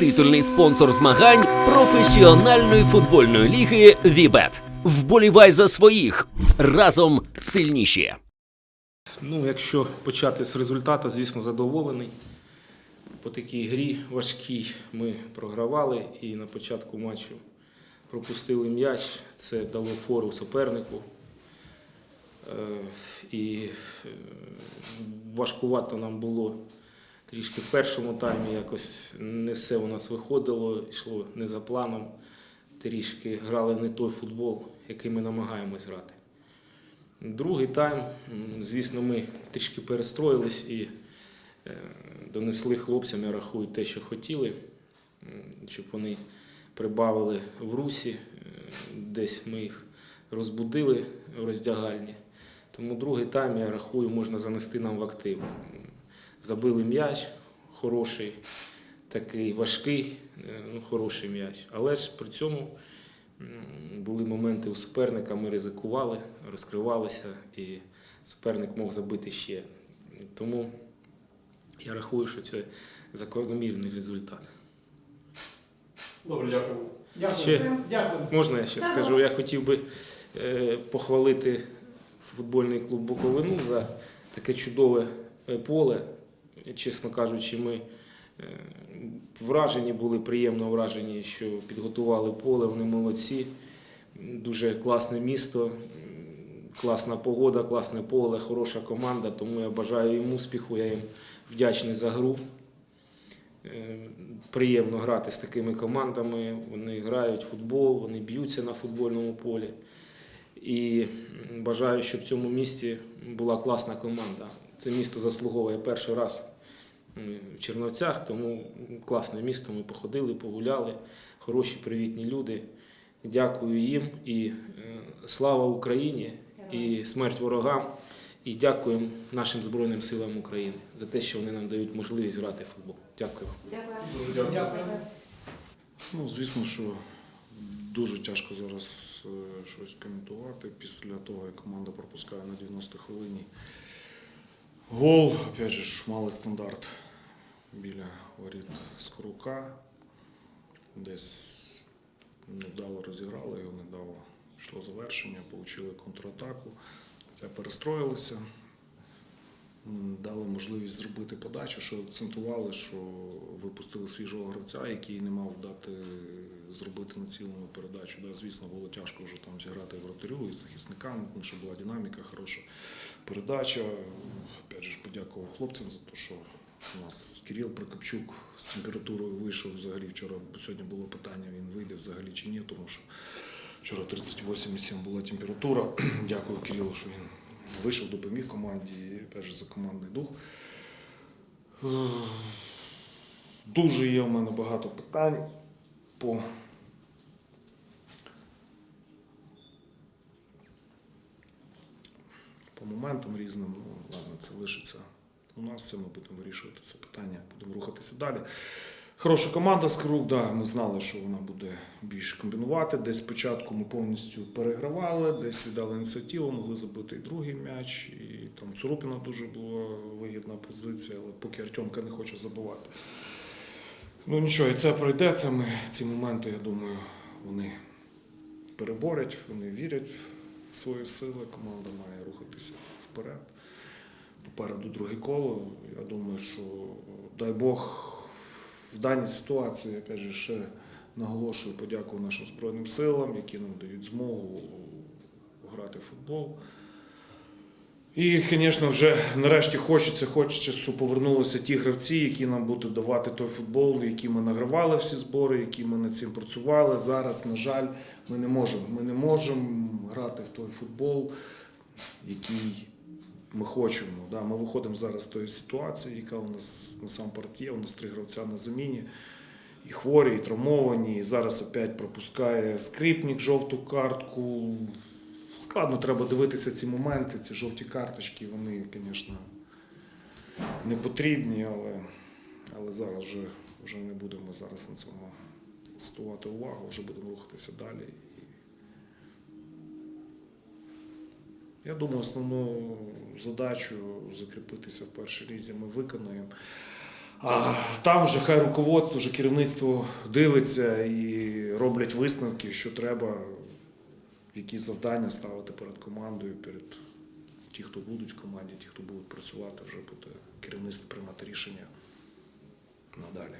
Титульний спонсор змагань професіональної футбольної ліги Вібет. Вболівай за своїх разом сильніші. Ну, якщо почати з результату, звісно, задоволений. По такій грі важкій ми програвали і на початку матчу пропустили м'яч. Це дало фору супернику. Е, І е, важкувато нам було трішки в першому таймі. Якось не все у нас виходило, йшло не за планом. Трішки грали не той футбол, який ми намагаємось грати. Другий тайм, звісно, ми трішки перестроїлись і е, донесли хлопцям, я рахую, те, що хотіли, щоб вони прибавили в русі. Е, Десь ми їх розбудили в роздягальні. Тому другий тайм, я рахую, можна занести нам в актив. Забили м'яч хороший, такий важкий, е, ну, хороший м'яч. Але ж при цьому Були моменти у суперника, ми ризикували, розкривалися, і суперник мог забити ще. Тому я рахую, що це закономірний результат. Добре, дякую. Дякую. Ще? Дякую. Можна я ще скажу? Я хотів би е, похвалити футбольний клуб Буковину за таке чудове е, поле. Чесно кажучи, ми е, вражені були, приємно вражені, що підготували поле, вони молодці. Дуже класне місто, класна погода, класне поле, хороша команда, тому я бажаю їм успіху, я їм вдячний за гру. Е, Приємно грати з такими командами. Вони грають в футбол, вони б'ються на футбольному полі. І бажаю, щоб в цьому місті була класна команда. Це місто заслуговує перший раз в Черновцях, тому класне місто. Ми походили, погуляли, хороші, привітні люди. Дякую їм і е, слава Україні, і смерть ворогам. І дякуємо нашим Збройним силам України за те, що вони нам дають можливість грати в футбол. Дякую. Дякую. Дякую. Ну, звісно, що дуже тяжко зараз е, щось коментувати після того, як команда пропускає на 90 хвилині. Гол, опять же, мали стандарт біля воріт Скорука. Десь невдало розіграли, його не дало йшло завершення, отримали контратаку. Перестроїлися. Дали можливість зробити подачу, що акцентували, що випустили свіжого гравця, який не мав дати зробити націлену передачу. Да, звісно, було тяжко вже там зіграти вратарю і захисникам, тому що була динаміка, хороша передача. Опять же, подякував хлопцям за те, що у нас Кирил Прокопчук з температурою вийшов взагалі вчора. Сьогодні було питання, він вийде взагалі чи ні, тому що вчора 38,7 була температура. Дякую Кирилу, що він вийшов, допоміг команді, і, опять же, за командний дух. Дуже є у мене багато питань по по моментам різним. Ну, ладно, це лишиться у нас, це ми будемо вирішувати це питання, будемо рухатися далі. Хороша команда Скрук, да, ми знали, що вона буде більш комбінувати. Десь спочатку ми повністю перегравали, десь віддали ініціативу, могли забити і другий м'яч. І там Цурупіна дуже була вигідна позиція, але поки Артемка не хоче забивати. Ну нічого, і це пройде. Це ми ці моменти, я думаю, вони переборять, вони вірять в свої сили. Команда має рухатися вперед. Попереду друге коло. Я думаю, що дай Бог в даній ситуації, опять же, ще наголошую подяку нашим Збройним силам, які нам дають змогу грати в футбол. І, звісно, вже нарешті хочеться, хочеться, щоб повернулися ті гравці, які нам будуть давати той футбол, які ми награвали всі збори, які ми над цим працювали. Зараз, на жаль, ми не можемо. Ми не можемо грати в той футбол, який ми хочемо. Да, ми виходимо зараз з тої ситуації, яка у нас насамперед є. У нас три гравця на заміні. І хворі, і травмовані. І зараз опять пропускає скрипник жовту картку. Складно треба дивитися ці моменти, ці жовті карточки, вони, звісно, не потрібні, але, але зараз вже, вже не будемо зараз на цьому стувати увагу, вже будемо рухатися далі. Я думаю, основну задачу закріпитися в першій лізі ми виконаємо. А там вже хай руководство, вже керівництво дивиться і роблять висновки, що треба, які завдання ставити перед командою, перед ті, хто будуть в команді, ті, хто будуть працювати, вже буде керівництво приймати рішення надалі.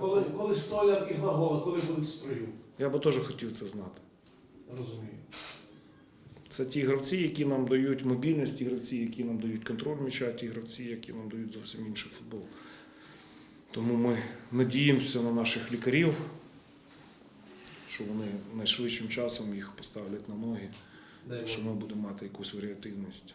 Коли, коли столяр і глагола, коли будуть в строю? Я би теж хотів це знати. Розумію. Це ті гравці, які нам дають мобільність, ті гравці, які нам дають контроль м'яча, ті гравці, які нам дають зовсім інший футбол. Тому ми надіємося на наших лікарів, що вони найшвидшим часом їх поставлять на ноги, Дай що ми будемо мати якусь варіативність.